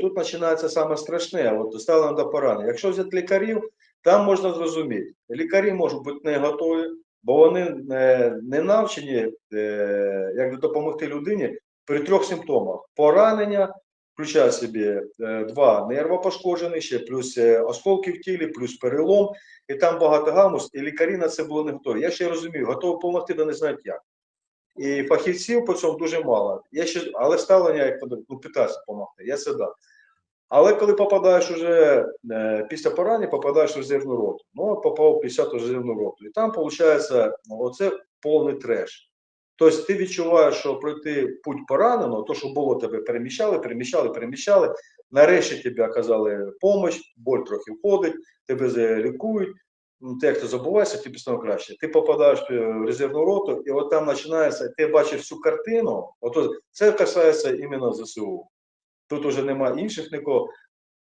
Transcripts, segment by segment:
Тут починається саме страшне, от ставлено до поранення. Якщо взяти лікарів, там можна зрозуміти. Лікарі можуть бути не готові, бо вони не, не навчені е, як допомогти людині при трьох симптомах: поранення, включає собі е, два нерва пошкоджені, ще плюс е, осколки в тілі, плюс перелом, і там багато гамус, і лікарі на це були не готові. Я ще розумію, готові допомогти, але не знають як. І фахівців по цьому дуже мало. Я ще, але ставлення, як ну, питаюся допомогти, я це дам. Але коли попадаєш уже е, після поранення, попадаєш в резервну роту. Ну, от попав в 50 резервну роту. І там, виходить, ну, оце повний треш. Тобто ти відчуваєш, що пройти путь пораненого, то, що було тебе переміщали, переміщали, переміщали. Нарешті тобі оказали допомогу, боль трохи входить, тебе лікують. Ну, Ти як ти забуваєшся, тобі стане краще. Ти попадаєш е, в резервну роту, і от там починається, ти бачиш всю картину. Ото це касається іменно ЗСУ. Тут уже немає інших нікого.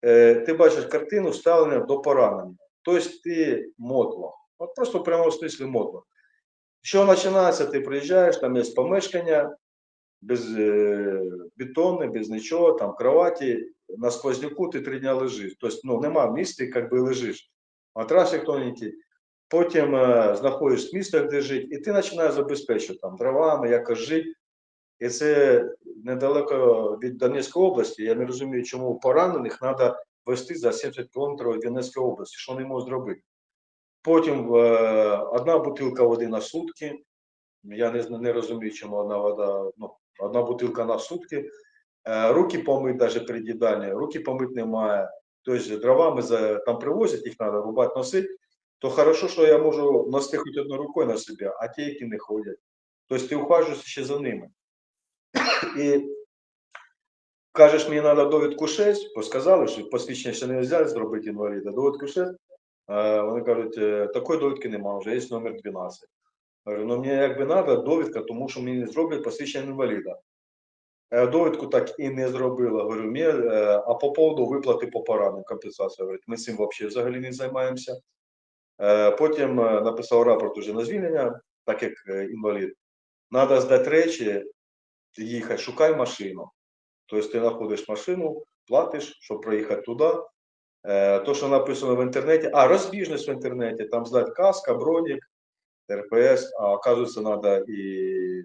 Е, ти бачиш картину ставлення до поранення. Тобто ти мотва. От просто в прямому смислі мотва. Що починається, ти приїжджаєш, там є помешкання, без е, бетони, без нічого, там кроваті, на сквозняку ти три дня лежиш. Тобто ну, нема місця, як би лежиш. Матрасик тоненький. Потім знаходиш місце, де жити, і ти починаєш забезпечувати там дровами, якось жити. І це недалеко від Донецької області. Я не розумію, чому поранених треба вести за 70 кілометрів від Донецької області. Що вони можуть зробити? Потім е, одна бутилка води на сутки. Я не, не розумію, чому одна вода, ну, одна бутилка на сутки. Е, руки помить навіть при їдальні, руки помить немає. Тобто дровами за, там привозять, їх треба рубати, носити. То хорошо, що я можу носити хоч одною рукою на собі, а ті, які не ходять. Тобто ти ухажуєшся ще за ними. І кажеш, мені треба довідку 6, бо сказали, що посвідчення ще не можна зробити інваліда, довідку 6. Е, Вони кажуть, «Е, такої довідки немає, вже є номер 12. Кажу, ну мені якби треба довідка, тому що мені зроблять посвідчення інваліда. Е, Довідку так і не зробила. Говорю, мені, е, а по поводу виплати по пораненню, компенсація. Говорить, ми цим взагалі не займаємося. Е, Потім написав рапорт уже на звільнення, так як інвалід. Треба здати речі, їхати, шукай машину. Тобто ти знаходиш машину, платиш, щоб проїхати туди. То, що написано в інтернеті, а розбіжність в інтернеті, там здати каска, бронік, РПС, а оказується, треба і,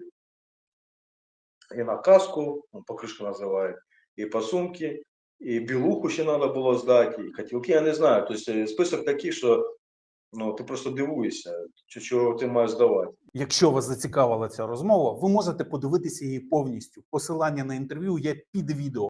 і на каску, ну, покришку називають, і по сумки, і білуху ще треба було здати, і котілки, я не знаю. Тобто е, список такий, що ну, ти просто дивуєшся, чого ти маєш здавати. Якщо вас зацікавила ця розмова, ви можете подивитися її повністю. Посилання на інтерв'ю є під відео.